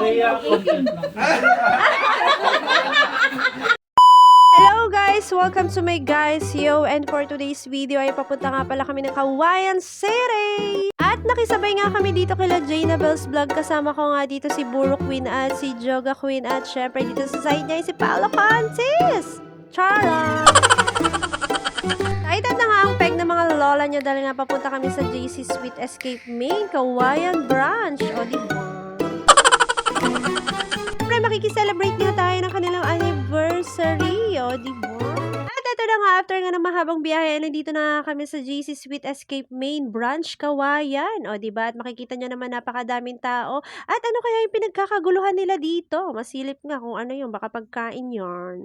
Hello guys! Welcome to my guys yo and for today's video ay papunta nga pala kami ng Kawayan City! At nakisabay nga kami dito kila Jaina Bells Vlog kasama ko nga dito si Buro Queen at si Joga Queen at syempre dito sa side niya si Paolo Contis! Chara! Excited na nga ang peg ng mga lola niya dahil nga papunta kami sa JC Sweet Escape Main Kawayan Branch. O di ba? Siyempre, makikiselebrate nga tayo ng kanilang anniversary. O, di ba? At ito na nga, after nga ng mahabang biyahe, nandito na kami sa JC Sweet Escape Main Branch, Kawayan. O, di ba? At makikita nyo naman napakadaming tao. At ano kaya yung pinagkakaguluhan nila dito? Masilip nga kung ano yung baka pagkain yarn.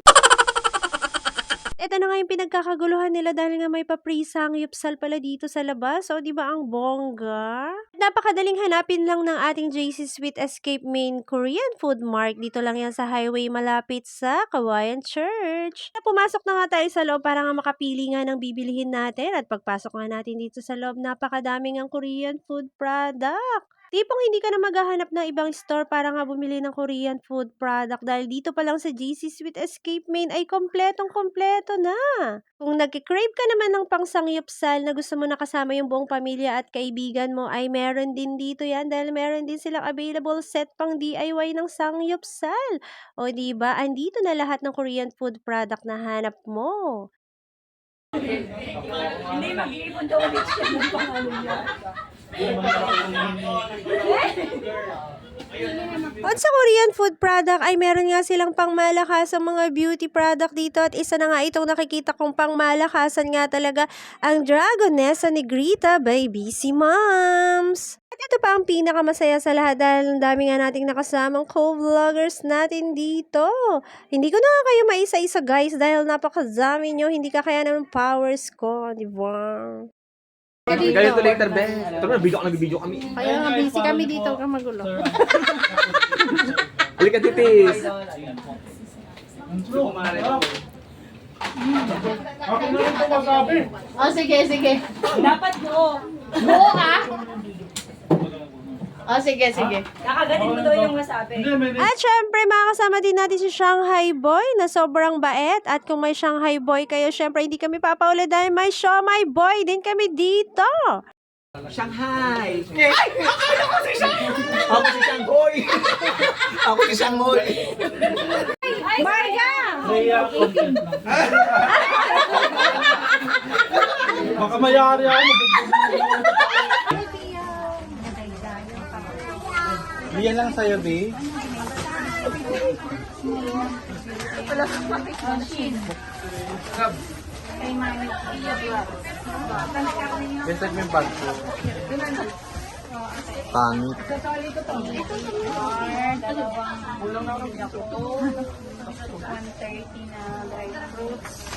Ito na nga yung pinagkakaguluhan nila dahil nga may paprisang yupsal pala dito sa labas. O, di ba ang bongga? Napakadaling hanapin lang ng ating JC Sweet Escape Main Korean Food Mart. Dito lang yan sa highway malapit sa Kawayan Church. Na pumasok na nga tayo sa loob para nga makapili nga ng bibilihin natin. At pagpasok nga natin dito sa loob, napakadaming ang Korean food product. Tipong hindi ka na maghahanap ng ibang store para nga bumili ng Korean food product dahil dito pa lang sa GC Sweet Escape Main ay kompletong kompleto na. Kung nagkikrave ka naman ng pangsangyupsal na gusto mo nakasama yung buong pamilya at kaibigan mo ay meron din dito yan dahil meron din silang available set pang DIY ng sangyupsal. O di ba andito na lahat ng Korean food product na hanap mo. Hindi mag-iipon daw ulit siya ng pangalan. At sa Korean food product ay meron nga silang pangmalakasang mga beauty product dito at isa na nga itong nakikita kong pangmalakasan nga talaga ang Dragonessa Negrita by BC Moms. At ito pa ang pinakamasaya sa lahat dahil ang dami nga nating nakasamang co-vloggers natin dito. Hindi ko na nga kayo maisa-isa guys dahil napakadami nyo, hindi ka kaya ng powers ko, di ba? Ganito later, Ben. Ito na, video ka nag-video kami. Kaya nga busy kami dito, huwag kang magulo. Halika, titis. Oh, sige, sige. Dapat mo. Buo ka? Oh, sige, sige. Nakaganin mo daw yung wasabi. At syempre, makakasama din natin si Shanghai Boy na sobrang bait. At kung may Shanghai Boy kayo, syempre hindi kami papaula dahil may Siomai Boy din kami dito. Shanghai. Ay! Akala ko si Shanghai. Ako si Shanghai. Ako si Shanghai. Marga! Baka mayari ako. Yan lang sa'yo, B. Message mo yung bag ko. Pangit. Dalawang 130 na dried fruits.